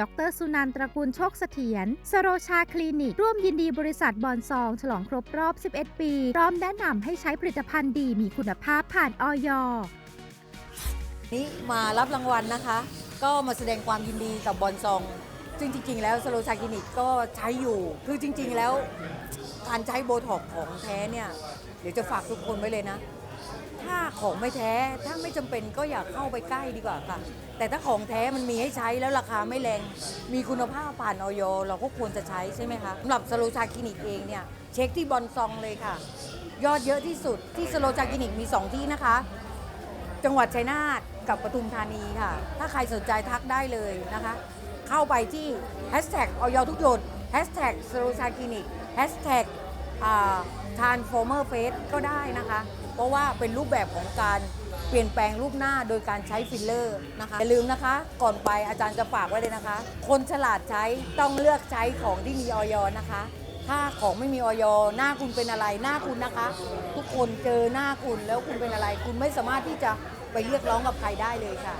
ดรสุนันท์ตระกูลโชคเสถียรสโรชาคลินิก ร่วมยินดีบริษัทบอนซอง ฉลองครบรอบ 11 ปี พร้อมแนะนำให้ใช้ผลิตภัณฑ์ดีมีคุณภาพผ่านออยนี่มารับรางวัลนะคะ ก็มาแสดงความยินดีกับบอลซองซึ่งจริง ๆ แล้วสโลชาคลินิกก็ใช้อยู่ คือจริง ๆ แล้วการใช้โบท็อกของแท้เนี่ย เดี๋ยวจะฝากทุกคนไว้เลยนะ ถ้าของไม่แท้ถ้าไม่จำเป็นก็อย่าเข้าไปใกล้ดีกว่าค่ะ แต่ถ้าของแท้มันมีให้ใช้แล้วราคาไม่แรง มีคุณภาพผ่านออยเราก็ควรจะใช้ใช่ไหมคะสำหรับสโลชาคลินิกเองเนี่ยเช็คที่บอลซองเลยค่ะ ยอดเยอะที่สุดที่สโลชาคลินิกมีสองที่นะคะ จังหวัดชัยนาทกับปทุมธานีค่ะ ถ้าใครสนใจทักได้เลยนะคะ เข้าไปที่ hashtag ออยทุกหยด hashtag สโรชาคลินิก hashtag ทานโฟเมอร์เฟสก็ได้นะคะ เพราะว่าเป็นรูปแบบของการเปลี่ยนแปลงรูปหน้าโดยการใช้ฟิลเลอร์นะคะอย่าลืมนะคะ ก่อนไปอาจารย์จะฝากไว้เลยนะคะ คนฉลาดใช้ต้องเลือกใช้ของที่มีออยนะคะ ถ้าของไม่มีออยหน้าคุณเป็นอะไรหน้าคุณนะคะ ทุกคนเจอหน้าคุณแล้วคุณเป็นอะไร คุณไม่สามารถที่จะไปเรียกร้องกับใครได้เลยค่ะ